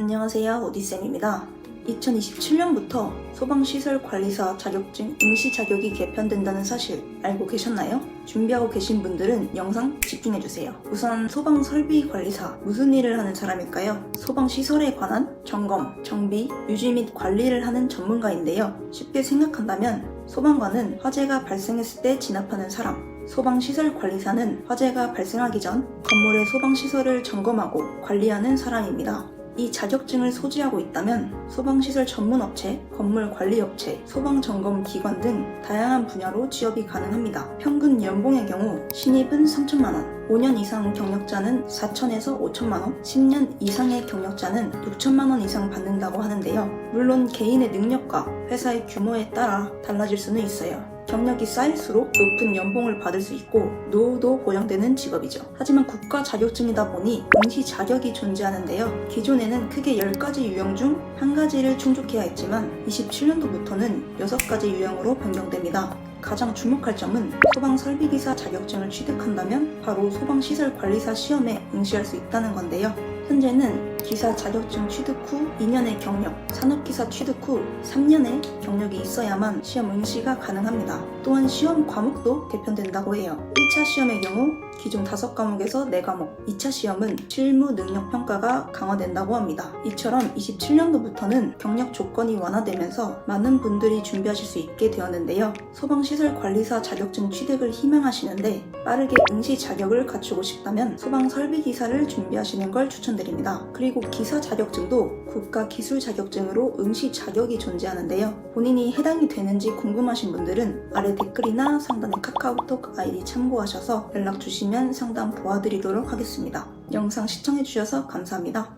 안녕하세요. 오디쌤입니다. 2027년부터 소방시설관리사 자격증 응시 자격이 개편된다는 사실 알고 계셨나요? 준비하고 계신 분들은 영상 집중해주세요. 우선 소방설비관리사 무슨 일을 하는 사람일까요? 소방시설에 관한 점검, 정비, 유지 및 관리를 하는 전문가인데요. 쉽게 생각한다면 소방관은 화재가 발생했을 때 진압하는 사람, 소방시설 관리사는 화재가 발생하기 전 건물의 소방시설을 점검하고 관리하는 사람입니다. 이 자격증을 소지하고 있다면 소방시설 전문업체, 건물관리업체, 소방점검기관 등 다양한 분야로 취업이 가능합니다. 평균 연봉의 경우 신입은 3천만원, 5년 이상 경력자는 4천에서 5천만원, 10년 이상의 경력자는 6천만원 이상 받는다고 하는데요. 물론 개인의 능력과 회사의 규모에 따라 달라질 수는 있어요. 경력이 쌓일수록 높은 연봉을 받을 수 있고 노후도 보장되는 직업이죠. 하지만 국가 자격증이다 보니 응시 자격이 존재하는데요. 기존에는 크게 10가지 유형 중 한 가지를 충족해야 했지만 27년도부터는 6가지 유형으로 변경됩니다. 가장 주목할 점은 소방설비기사 자격증을 취득한다면 바로 소방시설관리사 시험에 응시할 수 있다는 건데요. 현재는 기사 자격증 취득 후 2년의 경력, 산업기사 취득 후 3년의 경력이 있어야만 시험 응시가 가능합니다. 또한 시험 과목도 개편된다고 해요. 1차 시험의 경우 기존 5과목에서 4과목, 2차 시험은 실무 능력 평가가 강화된다고 합니다. 이처럼 27년도부터는 경력 조건이 완화되면서 많은 분들이 준비하실 수 있게 되었는데요. 소방시설 관리사 자격증 취득을 희망하시는데 빠르게 응시 자격을 갖추고 싶다면 소방설비기사를 준비하시는 걸 추천드립니다. 그리고 기사 자격증도 국가 기술 자격증으로 응시 자격이 존재하는데요. 본인이 해당이 되는지 궁금하신 분들은 아래 댓글이나 상단의 카카오톡 아이디 참고하셔서 연락 주시면 상담 도와드리도록 하겠습니다. 영상 시청해주셔서 감사합니다.